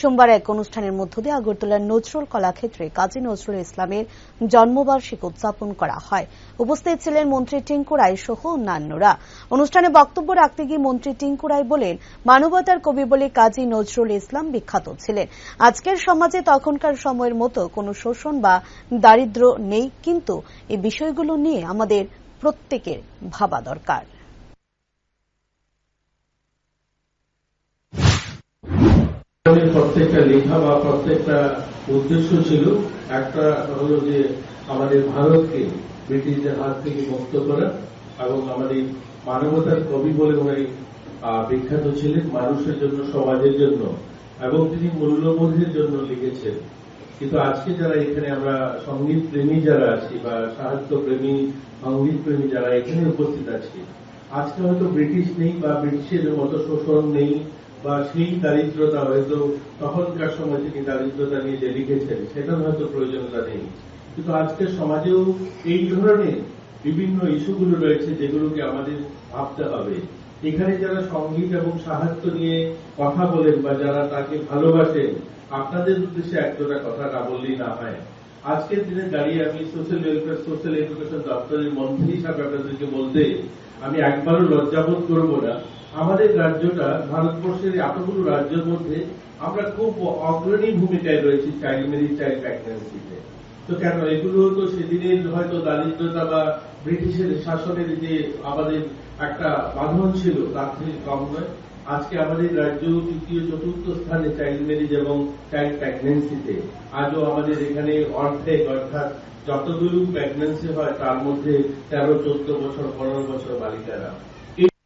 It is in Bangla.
সোমবার এক অনুষ্ঠানের মধ্য দিয়ে আগরতলার নজরুল কলাক্ষেত্রে কাজী নজরুল ইসলামের জন্মবার্ষিক উদযাপন করা হয়। উপস্থিত ছিলেন মন্ত্রী টিঙ্কু রায় সহ অন্যান্যরা। অনুষ্ঠানে বক্তব্য রাখতে গিয়ে মন্ত্রী টিঙ্কু রায় বলেন, মানবতার কবি বলে কাজী নজরুল ইসলাম বিখ্যাত ছিলেন। আজকের সমাজে তখনকার সময়ের মতো কোনো শোষণ বা দারিদ্র নেই, কিন্তু এই বিষয়গুলো নিয়ে আমাদের প্রত্যেকের ভাবা দরকার। প্রত্যেকটা লেখা বা প্রত্যেকটা উদ্দেশ্য ছিল একটা হলো যে আমাদের ভারতকে ব্রিটিশদের হাত থেকে মুক্ত করা এবং আমাদের মানবতার কবি বলে উনি বিখ্যাত ছিলেন মানুষের জন্য, সমাজের জন্য এবং তিনি মূল্যবোধের জন্য লিখেছেন। কিন্তু আজকে যারা এখানে আমরা সংগীত প্রেমী যারা আছি বা সাহিত্য প্রেমী সংগীত প্রেমী যারা এখানে উপস্থিত আছি, আজকে হয়তো ব্রিটিশ নেই বা ব্রিটিশের মতো শোষণ নেই বা সেই দারিদ্রতা হয়তো তখনকার সময় তিনি দারিদ্রতা নিয়ে যে লিখেছেন, সেটার হয়তো প্রয়োজনতা নেই। কিন্তু আজকের সমাজেও এই ধরনের বিভিন্ন ইস্যুগুলো রয়েছে যেগুলোকে আমাদের ভাবতে হবে। এখানে যারা সংগীত এবং সাহিত্য নিয়ে কথা বলেন বা যারা তাকে ভালোবাসেন, আপনাদের উদ্দেশ্যে একটা কথা না বললেই না হয়। আজকের দিনে দাঁড়িয়ে আমি সোশ্যাল ওয়েলফেয়ার, সোশ্যাল এডুকেশন দপ্তরের মন্ত্রী হিসাবে আপনাদেরকে বলতে আমি একবারও লজ্জাবোধ করব না। আমাদের রাজ্যটা, ভারতবর্ষের এতগুলো রাজ্যের মধ্যে আমরা খুব অগ্রণী ভূমিকায় রয়েছি চাইল্ড মেরি চাইল্ড প্রেগন্যান্সিতে। তো কেন? এগুলো তো সেদিনের হয়তো দারিদ্রতা বা ব্রিটিশের শাসনের যে আমাদের একটা বাঁধন ছিল তার থেকে কম নয় আজকে আমাদের রাজ্য তৃতীয়, চতুর্থ স্থানে চাইল্ড ম্যারেজ এবং চাইল্ড প্রেগন্যান্সিতে। আজও আমাদের এখানে অর্ধেক, অর্থাৎ যতগুলো প্রেগন্যান্সি হয়, তার মধ্যে তেরো, চোদ্দ বছর, পনেরো বছর বালিকারা।